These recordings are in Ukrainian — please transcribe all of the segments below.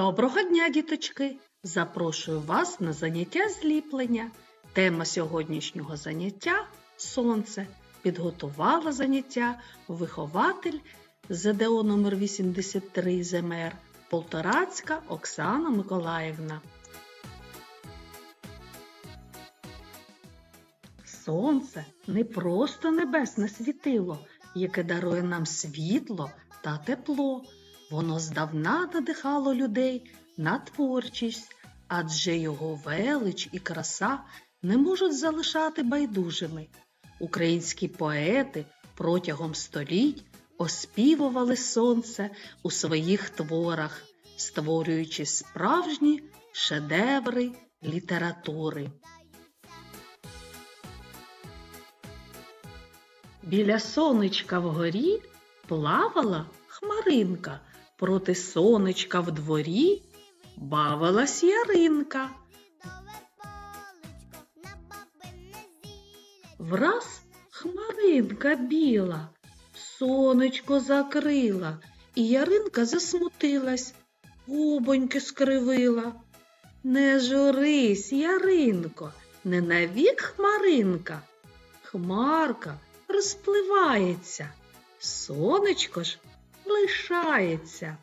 Доброго дня, діточки! Запрошую вас на заняття зліплення. Тема сьогоднішнього заняття сонце. Підготувала заняття вихователь ЗДО номер 83 ЗМР Полторацька Оксана Миколаївна. Сонце не просто небесне світило, яке дарує нам світло та тепло. Воно здавна надихало людей на творчість, адже його велич і краса не можуть залишати байдужими. Українські поети протягом століть оспівували сонце у своїх творах, створюючи справжні шедеври літератури. Біля сонечка вгорі плавала хмаринка, проти сонечка в дворі бавилась яринка. Враз хмаринка біла, сонечко закрила, і яринка засмутилась, губоньки скривила. Не журись, яринко, не навік хмаринка. Хмарка розпливається, сонечко ж лишається.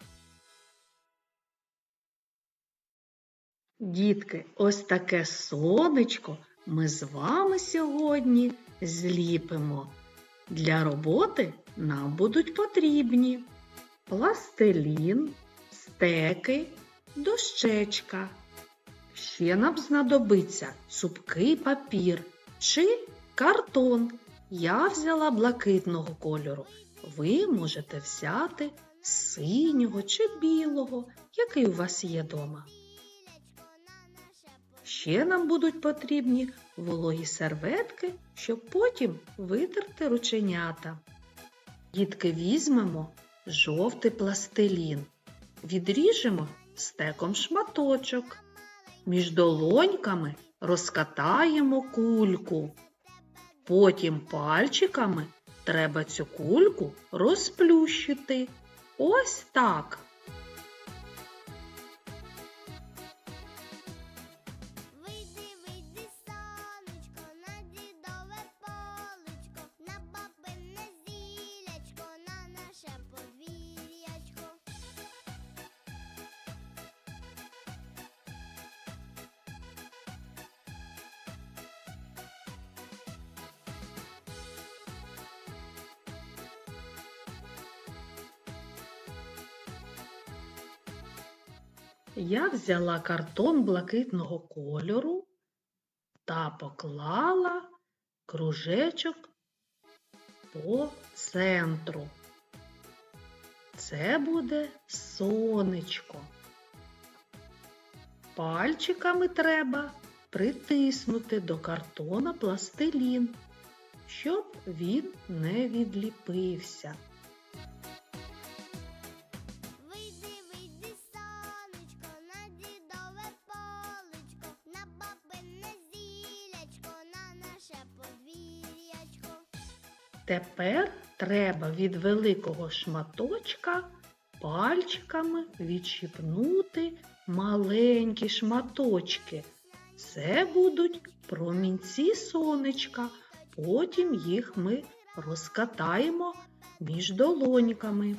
Дітки, ось таке сонечко ми з вами сьогодні зліпимо. Для роботи нам будуть потрібні пластилін, стеки, дощечка. Ще нам знадобиться цупкий папір чи картон. Я взяла блакитного кольору. Ви можете взяти синього чи білого, який у вас є дома. Ще нам будуть потрібні вологі серветки, щоб потім витерти рученята. Дітки візьмемо жовтий пластилін, відріжемо стеком шматочок. Між долоньками розкатаємо кульку. Потім пальчиками треба цю кульку розплющити. Ось так. Я взяла картон блакитного кольору та поклала кружечок по центру. Це буде сонечко. Пальчиками треба притиснути до картона пластилін, щоб він не відліпився. Тепер треба від великого шматочка пальчиками відчіпнути маленькі шматочки. Це будуть промінці сонечка. Потім їх ми розкатаємо між долоньками.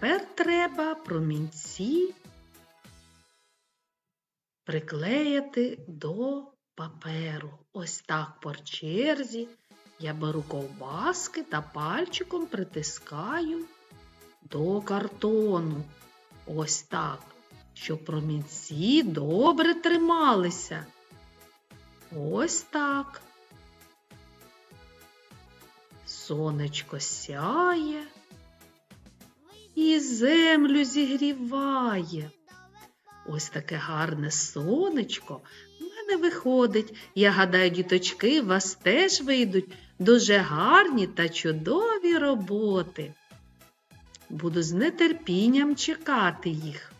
Тепер треба промінці приклеїти до паперу. Ось так по черзі. Я беру ковбаски та пальчиком притискаю до картону. Ось так, щоб промінці добре трималися. Ось так. сонечко сяє землю зігріває. Ось таке гарне сонечко в мене виходить. Я гадаю, діточки, вас теж вийдуть дуже гарні та чудові роботи. Буду з нетерпінням чекати їх.